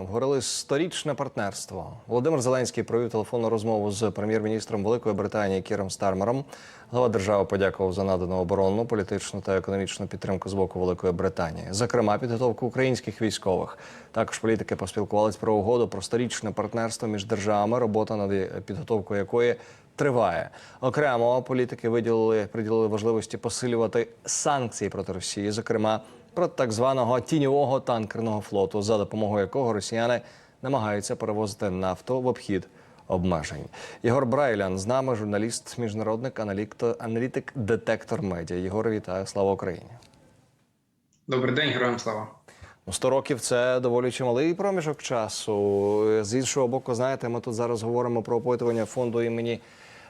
Обговорили сторічне партнерство. Володимир Зеленський провів телефонну розмову з прем'єр-міністром Великої Британії Кіром Стармером. Глава держави подякував за надану оборонну, політичну та економічну підтримку з боку Великої Британії, зокрема підготовку українських військових. Також політики поспілкувались про угоду про сторічне партнерство між державами, робота над підготовкою якої триває. Окремо політики виділили приділили важливості посилювати санкції проти Росії, зокрема проти так званого тіньового танкерного флоту, за допомогою якого росіяни намагаються перевозити нафту в обхід обмежень. Єгор Брайлян з нами, журналіст, міжнародник, аналітик, детектор медіа. Єгор, вітаю, слава Україні. Добрий день, героям слава. Ну, 100 років це доволі чималий проміжок часу. З іншого боку, знаєте, ми тут зараз говоримо про опитування фонду імені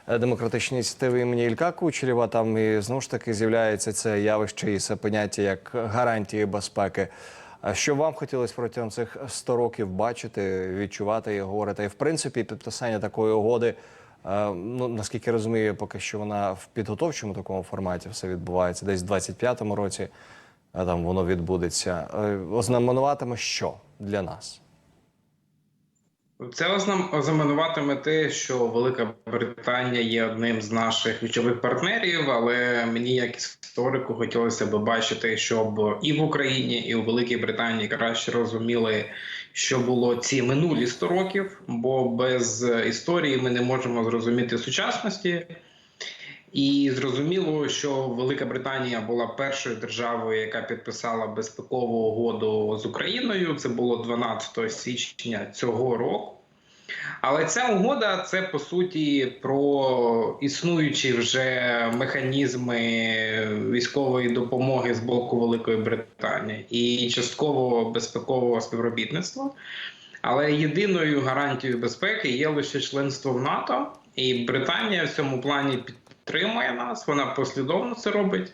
е, демократичної ініціативи імені Ілька Кучерєва. Там і знову ж таки з'являється це явище і це поняття як гарантії безпеки. Що вам хотілося протягом цих 100 років бачити, відчувати і говорити? І в принципі, підписання такої угоди, е, ну наскільки розумію, поки що вона в підготовчому такому форматі все відбувається, десь в 25-му році а там воно відбудеться. Е, Ознаменуватиме що для нас? Це ознам- ознаменуватиме те, що Велика Британія є одним з наших ключових партнерів, але мені, як історику, хотілося б бачити, щоб і в Україні, і у Великій Британії краще розуміли, що було ці минулі 100 років, бо без історії ми не можемо зрозуміти сучасності. І зрозуміло, що Велика Британія була першою державою, яка підписала безпекову угоду з Україною. Це було 12 січня цього року. Але ця угода це по суті про існуючі вже механізми військової допомоги з боку Великої Британії і частково безпекового співробітництва. Але єдиною гарантією безпеки є лише членство в НАТО, і Британія в цьому плані підтримує нас. Вона послідовно це робить.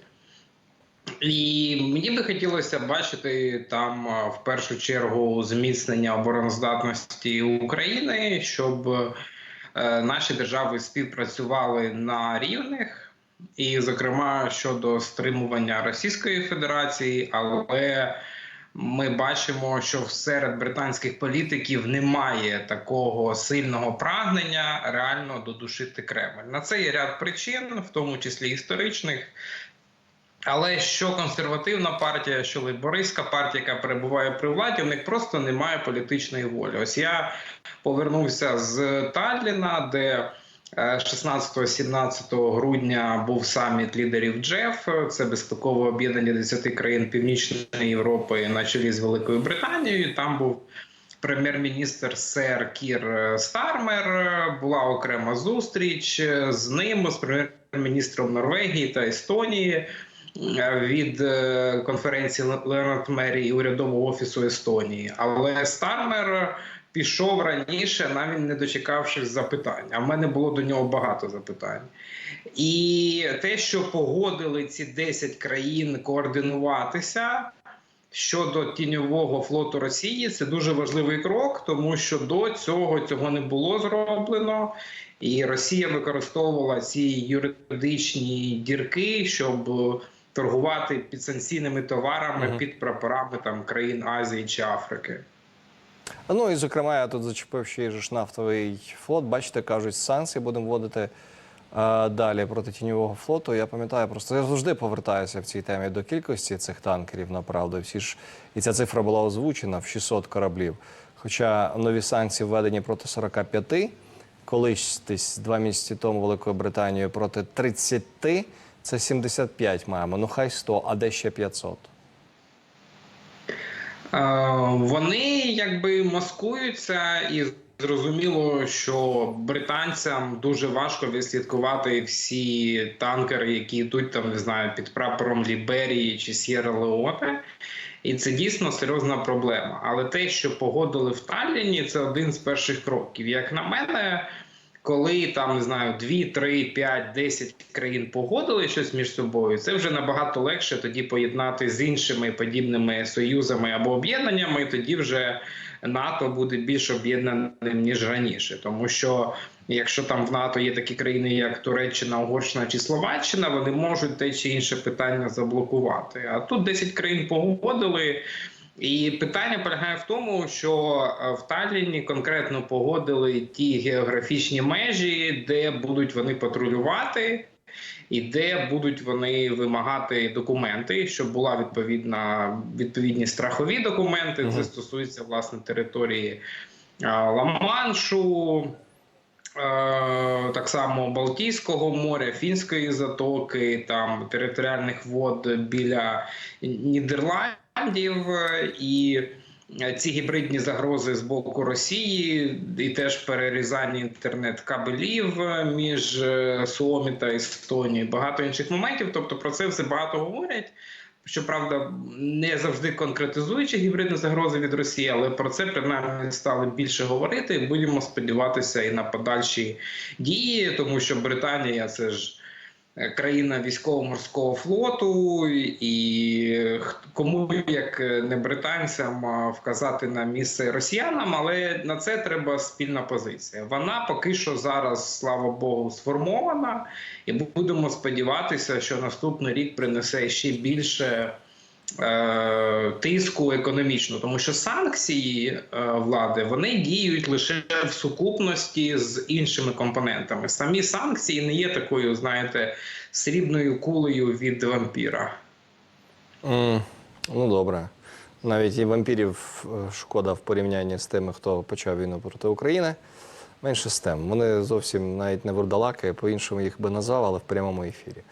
І мені би хотілося бачити там в першу чергу зміцнення обороноздатності України, щоб е, наші держави співпрацювали на рівних, і, зокрема, щодо стримування Російської Федерації, але ми бачимо, що серед британських політиків немає такого сильного прагнення реально додушити Кремль. На це є ряд причин, в тому числі історичних. Але що консервативна партія, що лейбористська партія, яка перебуває при владі, у них просто немає політичної волі. Ось я повернувся з Талліна, де 16-17 грудня був саміт лідерів Джеф. Це безпекове об'єднання 10 країн Північної Європи на чолі з Великою Британією. Там був прем'єр-міністр Сер Кір Стармер. Була окрема зустріч з ним, з прем'єр-міністром Норвегії та Естонії. Від е, конференції Леонард Мері і урядового офісу Естонії, але Стармер пішов раніше, навіть не дочекавшись запитань. А в мене було до нього багато запитань. І те, що погодили ці 10 країн координуватися щодо тіньового флоту Росії, це дуже важливий крок, тому що до цього цього не було зроблено. І Росія використовувала ці юридичні дірки, щоб торгувати підсанкційними товарами Мгм. під прапорами там країн Азії чи Африки. Ну і зокрема, я тут зачепив ще й ж нафтовий флот. Бачите, кажуть, санкції будемо вводити е, далі проти тіньового флоту. Я пам'ятаю, просто я завжди повертаюся в цій темі до кількості цих танкерів. Направду, всі ж і ця цифра була озвучена в 600 кораблів. Хоча нові санкції введені проти 45, колись десь два місяці тому Великою Британією проти 30, це 75 маємо. Ну хай 100, а де ще 500? Е, Вони якби маскуються, і зрозуміло, що британцям дуже важко відслідкувати всі танкери, які йдуть там, не знаю, під прапором Ліберії чи Сєра Леоне. І це дійсно серйозна проблема. Але те, що погодили в Талліні, це один з перших кроків. Як на мене, коли там не знаю 2, 3, 5, 10 країн погодили щось між собою, це вже набагато легше тоді поєднати з іншими подібними союзами або об'єднаннями. і Тоді вже НАТО буде більш об'єднаним ніж раніше, тому що. Якщо там в НАТО є такі країни, як Туреччина, Угорщина чи Словаччина, вони можуть те чи інше питання заблокувати. А тут 10 країн погодили. І питання полягає в тому, що е, в Талліні конкретно погодили ті географічні межі, де будуть вони патрулювати, і де будуть вони вимагати документи, щоб була відповідна відповідні страхові документи. Це стосується власне території е, Ла-Маншу. Е, Так само Балтійського моря, Фінської затоки, там територіальних вод біля Нідерландів і е, ці гібридні загрози з боку Росії, і теж перерізання інтернет-кабелів е, між е, Суомі та Естонією, багато інших моментів. Тобто про це все багато говорять. Щоправда, не завжди конкретизуючи гібридні загрози від Росії, але про це принаймні стали більше говорити. Будемо сподіватися і на подальші дії, тому що Британія це ж е, країна військово-морського флоту, і кому як не британцям вказати на місце росіянам, але на це треба спільна позиція. Вона поки що зараз, слава Богу, сформована, і будемо сподіватися, що наступний рік принесе ще більше. Е, Тиску економічно, тому що санкції е, влади вони діють лише в сукупності з іншими компонентами. Самі санкції не є такою, знаєте, срібною кулею від вампіра. М, Ну добре. Навіть і вампірів е, шкода в порівнянні з тими, хто почав війну проти України. Менше з тим. Вони зовсім навіть не вурдалаки, по-іншому їх би назвав, але в прямому ефірі.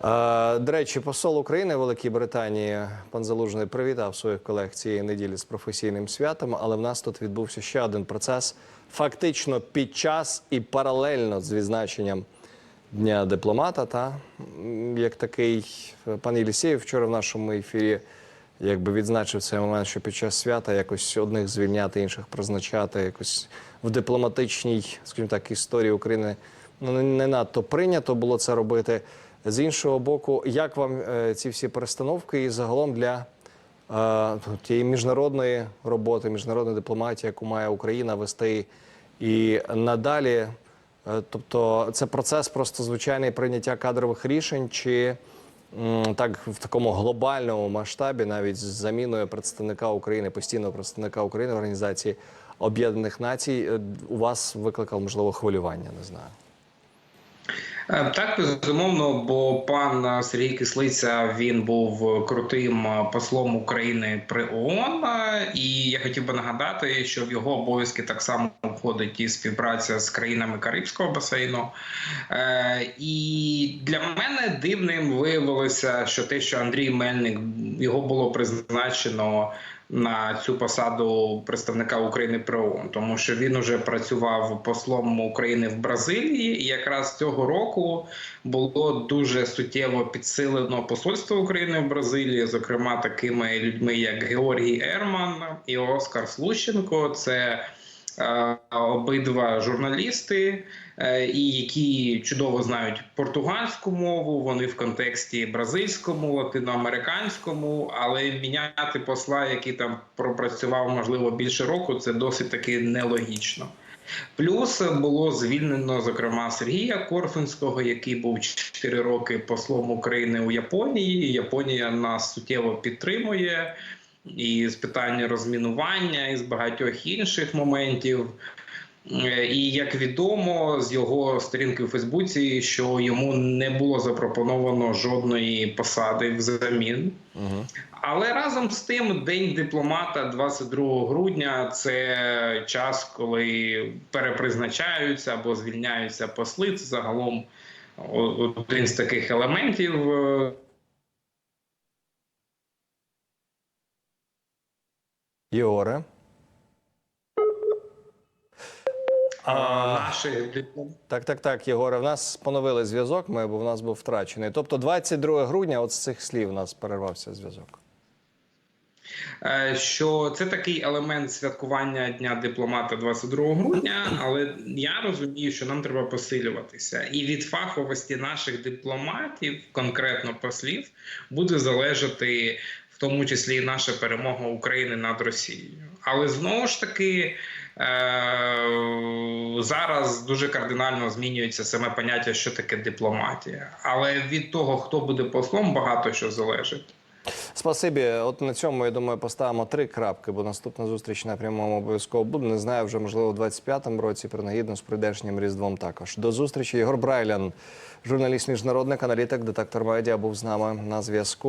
Е, До речі, посол України в Великій Британії пан Залужний привітав своїх колег цієї неділі з професійним святом, але в нас тут відбувся ще один процес. Фактично під час і паралельно з відзначенням Дня дипломата, та як такий пан Єлісєєв вчора в нашому ефірі якби відзначив цей момент, що під час свята якось одних звільняти, інших призначати, якось в дипломатичній, скажімо так, історії України ну, не надто прийнято було це робити. З іншого боку, як вам е, ці всі перестановки і загалом для е, тієї міжнародної роботи, міжнародної дипломатії, яку має Україна вести і надалі? Е, Тобто це процес просто звичайний прийняття кадрових рішень, чи так в такому глобальному масштабі, навіть з заміною представника України, постійного представника України в організації Об'єднаних Націй, у вас викликав можливо хвилювання, не знаю. Е, Так, безумовно, бо пан е, Сергій Кислиця він був крутим е, послом України при ООН, і я хотів би нагадати, що в його обов'язки так само входить і співпраця з країнами Карибського басейну. І для мене дивним виявилося, що те, що Андрій Мельник його було призначено на цю посаду представника України при ООН, тому що він уже працював послом України в Бразилії, і якраз цього року було дуже суттєво підсилено посольство України в Бразилії, зокрема такими людьми, як Георгій Ерман і Оскар Слущенко. Це обидва журналісти, е, і які чудово знають португальську мову. Вони в контексті бразильському, латиноамериканському, але міняти посла, який там пропрацював можливо більше року, це досить таки нелогічно. Плюс було звільнено зокрема Сергія Корфинського, який був 4 роки послом України у Японії. Японія нас суттєво підтримує і з питання розмінування, і з багатьох інших моментів. Е, І як відомо з його сторінки у Фейсбуці, що йому не було запропоновано жодної посади взамін. Угу. Але разом з тим, день дипломата 22 грудня це час, коли перепризначаються або звільняються посли. Це загалом один з таких елементів. Єоре. А, так, так, так, Єгоре, в нас поновили зв'язок, ми, бо в нас був втрачений. Тобто 22 грудня, от з цих слів у нас перервався зв'язок. Е, що це такий елемент святкування Дня дипломата 22 грудня, але я розумію, що нам треба посилюватися. І від фаховості наших дипломатів, конкретно послів, буде залежати в тому числі і наша перемога України над Росією. Але знову ж таки. Е, Зараз дуже кардинально змінюється саме поняття, що таке дипломатія, але від того, хто буде послом, багато що залежить. Спасибі. От на цьому я думаю, поставимо три крапки, бо наступна зустріч на прямому обов'язково буде. Не знаю, вже можливо у 25-му році, принагідно з прийдешнім різдвом. Також до зустрічі. Ігор Брайлян, журналіст, міжнародник, аналітик, детектор медіа, був з нами на зв'язку.